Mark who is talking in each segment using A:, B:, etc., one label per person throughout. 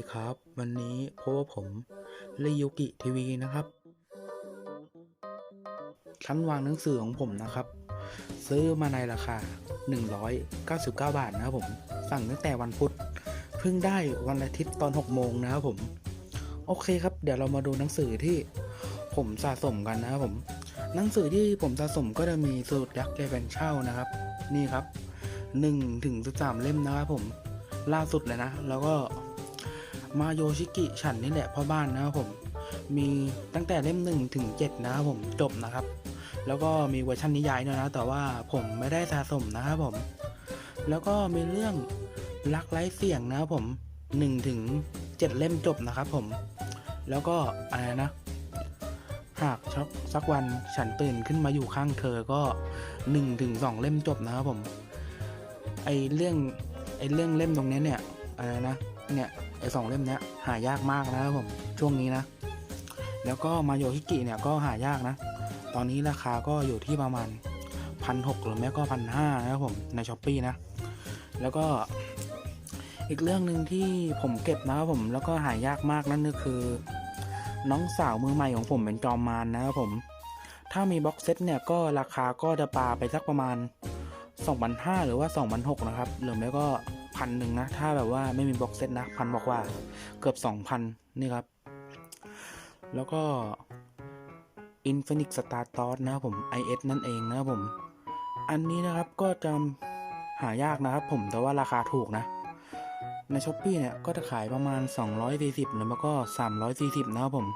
A: ดีครับ วันนี้พบว่าผมเลยุกิทีวีนะครับ ชั้นวางหนังสือของผมนะครับ ซื้อมาในราคา 199 บาทนะครับผม สั่งตั้งแต่วันพุธเพิ่งได้วันอาทิตย์ตอน 6 โมงนะครับผม โอเคครับ เดี๋ยวเรามาดูหนังสือที่ผมสะสมกันนะครับผม หนังสือที่ผมสะสมก็จะมีสูตรยักษ์ใจแฟนเช่านะครับ นี่ครับ1ถึง13 เล่มนะครับผมล่าสุดเลยนะ แล้วก็ มาโยชิกิฉันนี่แหละพ่อบ้านนะครับผม มีตั้งแต่เล่มหนึ่งถึงเจ็ดนะครับผมจบนะครับ แล้วก็มีเวอร์ชันนิยายด้วยนะ แต่ว่าผมไม่ได้สะสมนะครับผม แล้วก็มีเรื่องรักไร้เสียงนะครับผมหนึ่งถึงเจ็ดเล่มจบนะครับผม แล้วก็อะไรนะหากสักสักวันฉันตื่นขึ้นมาอยู่ข้างเธอก็หนึ่งถึงสองเล่มจบนะครับผม ไอเรื่องไอเรื่องเล่มตรงนี้เนี่ยอะไรนะเนี่ย ไอสองเล่มเนี้ยหายากมากนะครับผมช่วงนี้นะ แล้วก็มาโยฮิกิเนี่ยก็หายากนะ ตอนนี้ราคาก็อยู่ที่ประมาณพันหกหรือแม้ก็พันห้านะครับผมในช้อปปีนะ แล้วก็อีกเรื่องหนึ่งที่ผมเก็บนะครับผมแล้วก็หายากมากนั่นก็คือ น้องสาวมือใหม่ของผมเป็นจอมมารนะครับผม ถ้ามีบ็อกเซตเนี่ยก็ราคาก็จะปาไปสักประมาณ2,500หรือว่า2,600นะครับหรือไม่ก็ พันหนึ่งนะ ถ้าแบบว่าไม่มีบ็อกเซตนะพันบอกว่าเกือบ2,000นี่ครับ แล้วก็ Infinix Star t o s นะครับผม IS นั่นเองนะครับผม อันนี้นะครับก็จะหายากนะครับผมแต่ว่าราคาถูกนะ ในช้อปปีเนี่ยก็จะขายประมาณ 240 หรือไม่ก็ 340 นะครับผม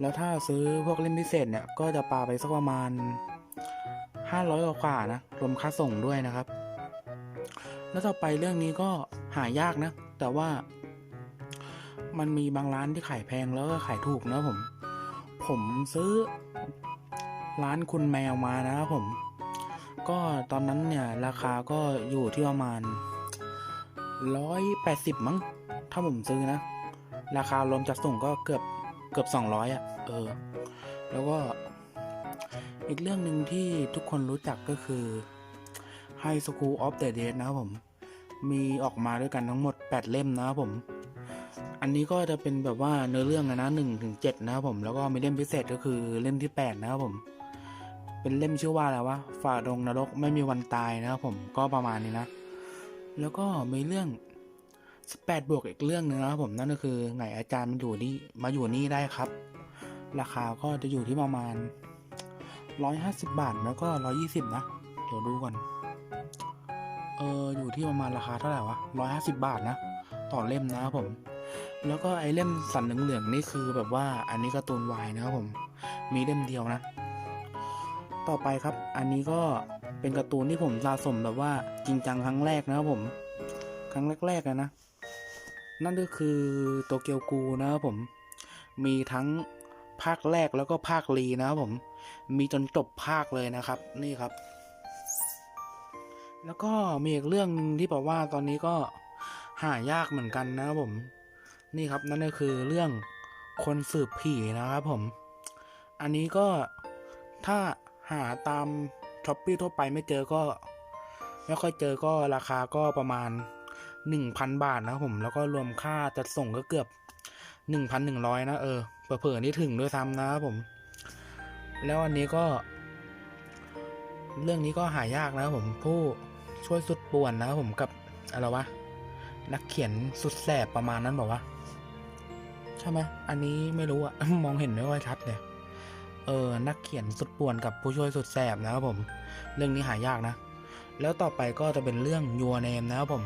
A: แล้วถ้าซื้อพวกเล่มพิเศษเนี่ย ก็จะปาไปสักประมาณ 500 กว่านะ รวมค่าส่งด้วยนะครับ แล้วต่อไปเรื่องนี้ก็หายากนะ แต่ว่า มันมีบางร้านที่ขายแพงแล้วก็ขายถูกนะผม ผมซื้อร้านคุณแมวมานะครับผม ก็ตอนนั้นเนี่ยราคาก็อยู่ที่ประมาณ180มั้ง ถ้าผมซื้อนะ ราคารวมจัดส่งก็เกือบเกือบ200อะ่ะ เออ แล้วก็อีกเรื่องหนึ่งที่ทุกคนรู้จักก็คือ High School of the Dead นะครับผม มีออกมาด้วยกันทั้งหมด 8 เล่มนะครับผม อันนี้ก็จะเป็นแบบว่าเนื้อเรื่องอะหนะ1ถึง7นะครับผม แล้วก็มีเล่มพิเศษก็คือเล่มที่ 8 นะครับผม เป็นเล่มชื่อว่าอะไรวะฝ่าดงนรกไม่มีวันตายนะครับผมก็ประมาณนี้นะ แล้วก็มีเรื่อง18บวกอีกเรื่องหนึงนะครับผมนั่นก็คือไงอาจารย์มันอยู่นี่มาอยู่นี่ได้ครับ ราคาก็จะอยู่ที่ประมาณ 150 บาทแล้วก็ 120 นะ เดี๋ยวดูก่อน อออยู่ที่ประมาณราคาเท่าไหร่วะ150บบาทนะ ต่อเล่มนะครับผม แล้วก็ไอเล่มสันเหลืองๆนี่คือแบบว่าอันนี้การ์ตูนวายนะครับผม มีเล่มเดียวนะ ต่อไปครับ อันนี้ก็เป็นการ์ตูนที่ผมสะสมแบบว่าจริงจังครั้งแรกนะครับผม ครั้งแรกๆนะ นั่นก็คือโตเกียวกูนะครับผม มีทั้งภาคแรกแล้วก็ภาครีนะครับผม มีจนจบภาคเลยนะครับ นี่ครับ แล้วก็มีอีกเรื่องหนึงที่บอกว่าตอนนี้ก็หายากเหมือนกันนะครับผม นี่ครับนั่นก็คือเรื่องคนสืบผีนะครับผม อันนี้ก็ถ้าหาตามช้อปปี้ทั่วไปไม่เจอก็ ไม่ค่อยเจอก็ราคาก็ประมาณ 1,000 บาทนะครับผม แล้วก็รวมค่าจัดส่งก็เกือบ 1,100 นะเออเผื่อนี่ถึงด้วยซ้ำนะครับผม แล้วอันนี้ก็ เรื่องนี้ก็หายากนะครับผมผู้ ช่วยสุดป่วนนะครับผมกับอะไรวะนักเขียนสุดแสบประมาณนั้นบอกว่าใช่ไหมอันนี้ไม่รู้อะมองเห็นไม่ค่อยชัดเลยเออนักเขียนสุดป่วนกับผู้ช่วยสุดแสบนะครับผม เรื่องนี้หายากนะ แล้วต่อไปก็จะเป็นเรื่องยัวเนมนะครับผม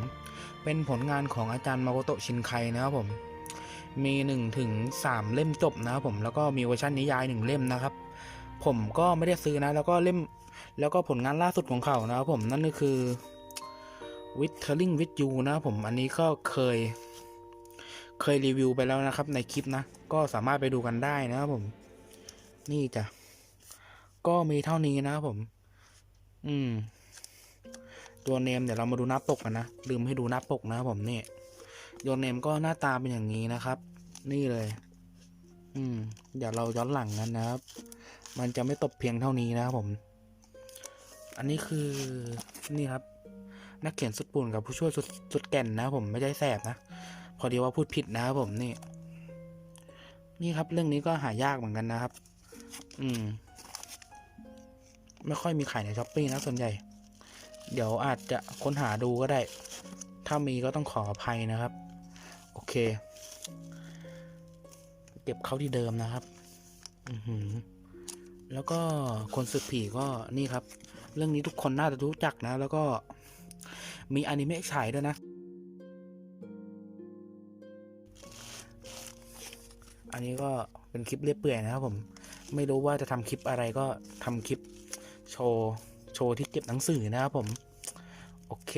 A: เป็นผลงานของอาจารย์มาโกโตชินไคนะครับผม มี1นถึงสเล่มจบนะครับผมแล้วก็มีเวอร์ชันนิยายหนึ่งเล่มนะครับ ผมก็ไม่ได้ซื้อนะ แล้วก็เล่ม แล้วก็ผลงานล่าสุดของเขานะครับผมนั่นก็คือ with telling with you นะครับผมอันนี้ก็เคย เคยรีวิวไปแล้วนะครับ ในคลิปนะ ก็สามารถไปดูกันได้นะครับผม นี่จ้ะ ก็มีเท่านี้นะครับผม อืม ตัวเนมเดี๋ยวเรามาดูหน้าปกกันนะ ลืมให้ดูหน้าปกนะครับผมนี่ตัวเนมก็หน้าตาเป็นอย่างนี้นะครับ นี่เลย อืม เดี๋ยวเราย้อนหลังกันนะครับ มันจะไม่ตบเพียงเท่านี้นะครับผม อันนี้คือนี่ครับ นักเขียนสุดปุ่นกับผู้ช่วยสุดสุดแก่นนะผมไม่ใช่แสบนะพอดีว่าพูดผิดนะครับผมนี่ นี่ครับเรื่องนี้ก็หายากเหมือนกันนะครับ อืม ไม่ค่อยมีขายในช้อปปี้นะส่วนใหญ่ เดี๋ยวอาจจะค้นหาดูก็ได้ ถ้ามีก็ต้องขออภัยนะครับ โอเค เก็บเขาที่เดิมนะครับ อือหือแล้วก็คนสึกผีก็นี่ครับ เรื่องนี้ทุกคนน่าจะรู้จักนะ แล้วก็มีอนิเมะฉายด้วยนะอันนี้ก็เป็นคลิปเรียบเปื่อยนะครับผม ไม่รู้ว่าจะทำคลิปอะไรก็ทำคลิปโชว์โชว์ที่เก็บหนังสือนะครับผม โอเค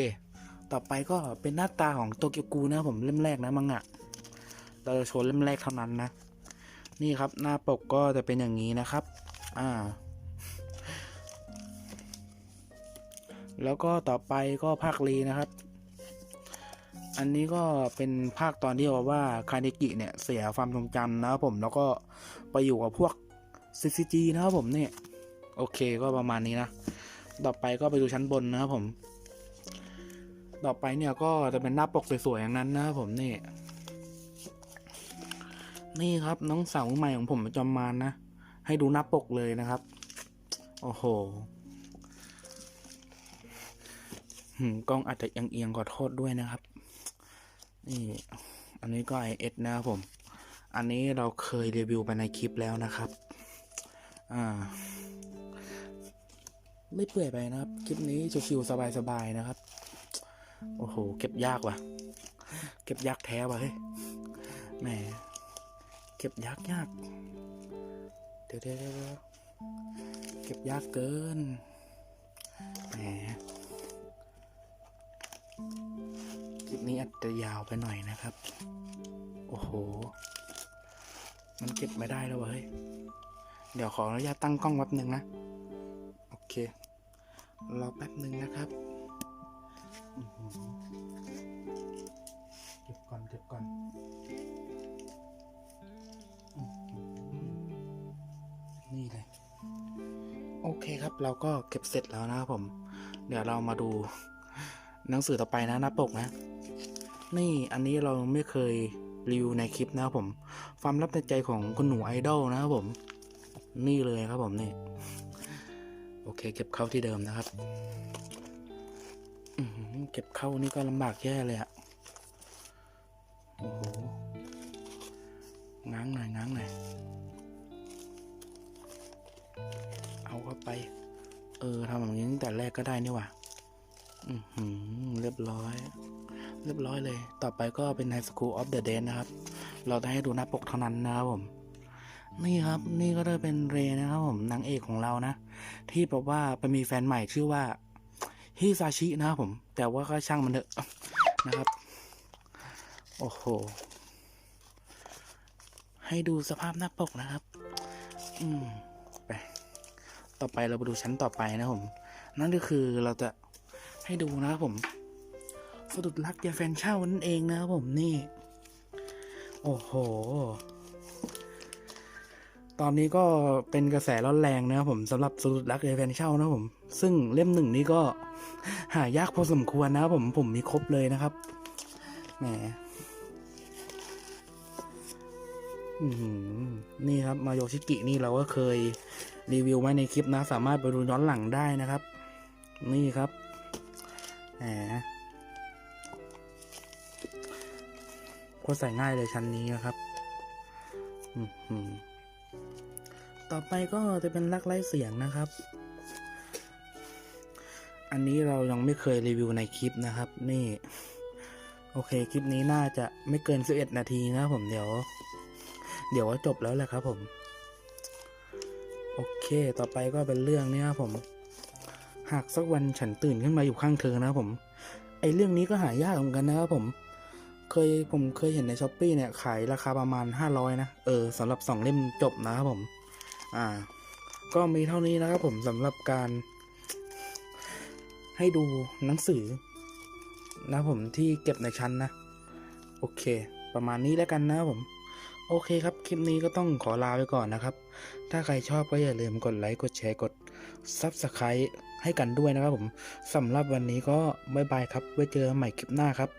A: ต่อไปก็เป็นหน้าตาของโตเกียวกูนะครับผมเล่มแรกนะมังงะเราจะโชว์เล่มแรกเท่านั้นนะ นี่ครับหน้าปกก็จะเป็นอย่างนี้นะครับ อ่า แล้วก็ต่อไปก็ภาคลีนะครับ อันนี้ก็เป็นภาคตอนที่บอกว่าคาเนกิเนี่ยเสียความทรงจำนะครับผมแล้วก็ไปอยู่กับพวก CCG นะครับผมเนี่ยโอเคก็ประมาณนี้นะ ต่อไปก็ไปดูชั้นบนนะครับผม ต่อไปเนี่ยก็จะเป็นหน้าปกสวยๆอย่างนั้นนะครับผมนี่ นี่ครับน้องสาวใหม่ของผมจอมมานนะ ให้ดูหน้าปกเลยนะครับ โอ้โห กล้องอาจจะเอียงๆขอโทษด้วยนะครับ นี่ อันนี้ก็ IS นะครับผม อันนี้เราเคยรีวิวไปในคลิปแล้วนะครับ อ่า ไม่เปื่อยไปนะครับ คลิปนี้ชิวๆสบายๆนะครับ โอ้โห เก็บยากว่ะ เก็บยากแท้ว่ะเฮ้ย แหม เก็บยากยากเดี๋ยวเดี๋ยวเดี๋ยวเก็บยากเกิน แหม คลิปนี้อาจจะยาวไปหน่อยนะครับ โอ้โห มันเก็บไม่ได้แล้วเว้ย เดี๋ยวขออนุญาตตั้งกล้องแป๊บหนึ่งนะ โอเค รอแป๊บหนึ่งนะครับอื้อหือเก็บก่อนเก็บก่อนอื้อหือนี่เลย โอเคครับเราก็เก็บเสร็จแล้วนะครับผม เดี๋ยวเรามาดู หนังสือต่อไปนะหน้าปกนะ นี่อันนี้เราไม่เคยรีวิวในคลิปนะครับผม ความลับในใจของคุณหนูไอดอลนะครับผม นี่เลยครับผมนี่ โอเค เก็บเข้าที่เดิมนะครับเก็บเข้านี่ก็ลำบากแย่เลยอะโอ้โหง้างหน่อยง้างหน่อยเอาเข้าไป เออทำแบบนี้ตั้งแต่แรกก็ได้นี่หว่า เรียบร้อย เรียบร้อยเลย ต่อไปก็เป็น High School of the Dead นะครับ เราจะให้ดูหน้าปกเท่านั้นนะครับผม นี่ครับนี่ก็จะเป็นเรนะครับผมนางเอกของเรานะ ที่บอกว่าไปมีแฟนใหม่ชื่อว่าฮิซาชินะครับผม แต่ว่าก็ช่างมันเถอะนะครับ โอ้โห ให้ดูสภาพหน้าปกนะครับ อืมไปต่อไปเราไปดูชั้นต่อไปนะผม นั่นก็คือเราจะ ให้ดูนะครับผมสะดุดรักยาแฟนเช่านั่นเองนะครับผมนี่ โอ้โห ตอนนี้ก็เป็นกระแสร้อนแรงนะครับผมสำหรับสะดุดรักยาแฟนเช่านะครับผม ซึ่งเล่มหนึ่งนี้ก็หายากพอสมควรนะครับผมผมมีครบเลยนะครับแหมนี่ครับ มาโยชิกินี่เราก็เคยรีวิวไว้ในคลิปนะ สามารถไปดูย้อนหลังได้นะครับ นี่ครับ แหมก็ใส่ง่ายเลยชั้นนี้นะครับ ต่อไปก็จะเป็นลักไล่เสียงนะครับ อันนี้เรายังไม่เคยรีวิวในคลิปนะครับ นี่ โอเค คลิปนี้น่าจะไม่เกิน 11 นาทีนะผมเดี๋ยว เดี๋ยวว่าจบแล้วแหละครับผม โอเค ต่อไปก็เป็นเรื่องนี้ครับผม หากสักวันฉันตื่นขึ้นมาอยู่ข้างเธอนะผม ไอเรื่องนี้ก็หายากเหมือนกันนะครับผม เคยผมเคยเห็นในช้อปปีเนี่ยขายราคาประมาณ 500 นะ เออสำหรับสองเล่มจบนะครับผม อ่า ก็มีเท่านี้นะครับผมสำหรับการ ให้ดูหนังสือ นะผมที่เก็บในชั้นนะ โอเค ประมาณนี้แล้วกันนะครับผมโอเคครับ คลิปนี้ก็ต้องขอลาไปก่อนนะครับ ถ้าใครชอบก็อย่าลืมกดไลค์ กดแชร์ กด Subscribe ให้กันด้วยนะครับผมสำหรับวันนี้ก็บ๊ายบายครับ ไว้เจอกันใหม่คลิปหน้าครับ